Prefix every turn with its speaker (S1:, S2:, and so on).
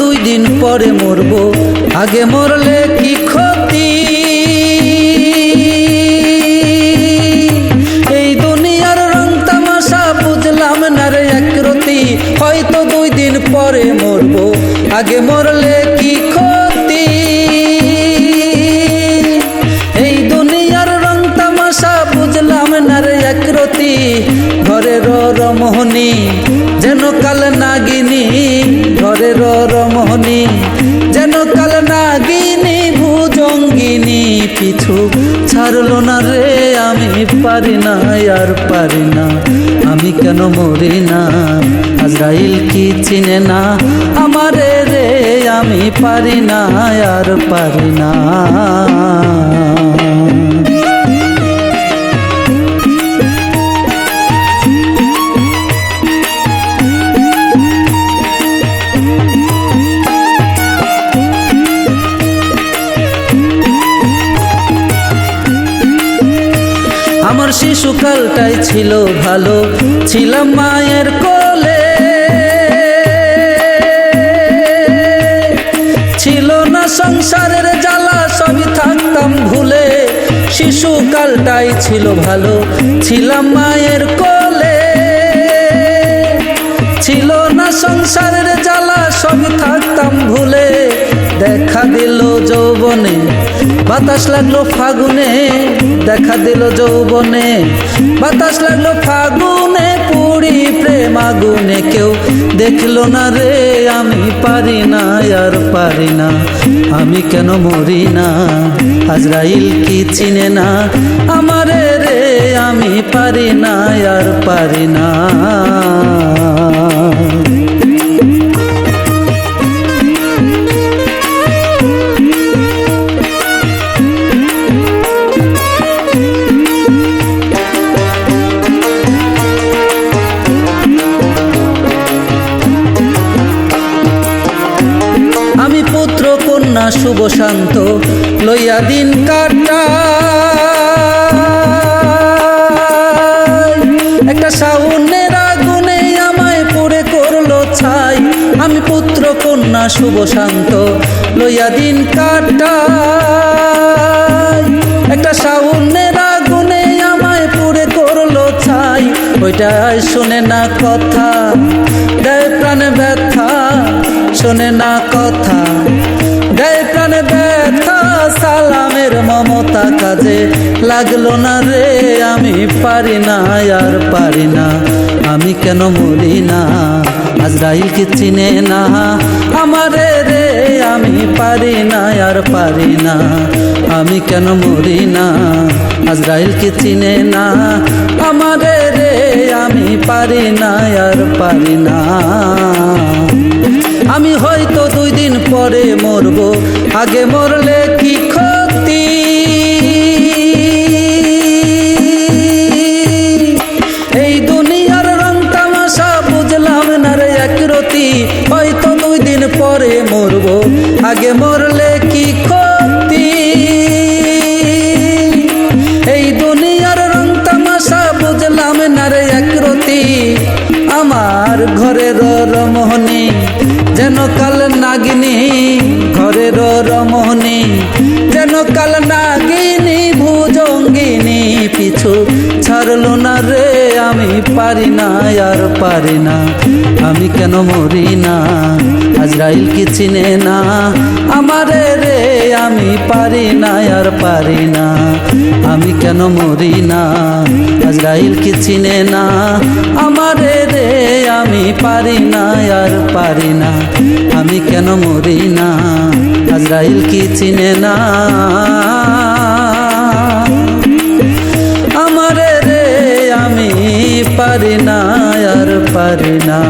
S1: দুই দিন পরে মরব। আগে মরলে কি ক্ষতি? এই দুনিয়ার রং তামাশা বুঝলাম না রে একরতি হয়তো দুই দিন পরে মরব। আগে মরলে কি ক্ষতি? এই দুনিয়ার রং তামাশা বুঝলাম না রে একরতি ঘরের রমহনি যেন কাল নাগিনী ঘরের রমহনি যেন কাল নাগিনী ভুজঙ্গিনী পিছু ছাড়লো না রে, আমি পারি না, আর পারি না। আমি কেন মরি না? আজরাইল কি চিনে না? আমারে রে, আমি পারি না, আর পারি না। আমার শিশুকালটাই ছিল ভালো। ছিলাম মায়ের কোলে। ছিল না সংসারের জ্বালা, সবই থাকতাম ভুলে। শিশুকালটাই ছিল ভালো। ছিলাম মায়ের কোলে। ছিল না সংসারের জ্বালা সব থাকতাম ভুলে দেখা দিল যৌবনে, বাতাস লাগল ফাগুনে, দেখা দিল যৌবনে, বাতাস লাগল ফাগুনে, পুরি প্রেম আগুনে কেউ দেখল না রে, আমি পারি না, আর পারি না, আমি কেন মরি না? আজরাইল কি চিনে না? আমারে রে, আমি পারি না, আর পারি না। কন্যা শুভ শান্ত, লইয়া দিন কাটা একটা সাউনের আগুনে আমায় পড়ে করল ছাই। আমি পুত্র কন্যা, শুভ শান্ত, লইয়া দিন কাটা একটা সাউনের আগুনে আমায় পুড়ে করল ছাই। ওইটাই শোনে না কথা, দেয় প্রাণে ব্যথা, শোনে না কথা। প্রাণে ব্যথা সালামের মমতা কাজে লাগল না রে, আমি পারি না, আর পারি না। আমি কেন মরি না? আজরাইলকে চিনে না? আমারে রে, আমি পারি না, আর পারি না। আমি কেন মরি না? আজরাইলকে চিনে না? আমারে রে, আমি পারি না, আর পারি না। আমি হয়তো দুই দিন পরে মরবো আগে মরলে কি ক্ষতি? এই দুনিয়ার রং তামাশা বুঝলাম না রে একরতি হয়তো দুই দিন পরে মরবো। আগে মর রমহনি যেন কাল নাগিনী ভুজঙ্গিনী পিছু ছাড়ল না রে, আমি পারি না, আর পারি না। আমি কেন মরি না? আজরাইল কি চিনে না? আমারে রে, আমি পারি না, আর পারি না। আমি কেন মরি না? আজরাইল কি চিনে না? আমারে রে, আমি পারি না, আর পারি না। আমি কেন মরি না? আজরাইল কি চিনে না? আমারে রে আমি পারি না আর পারি না।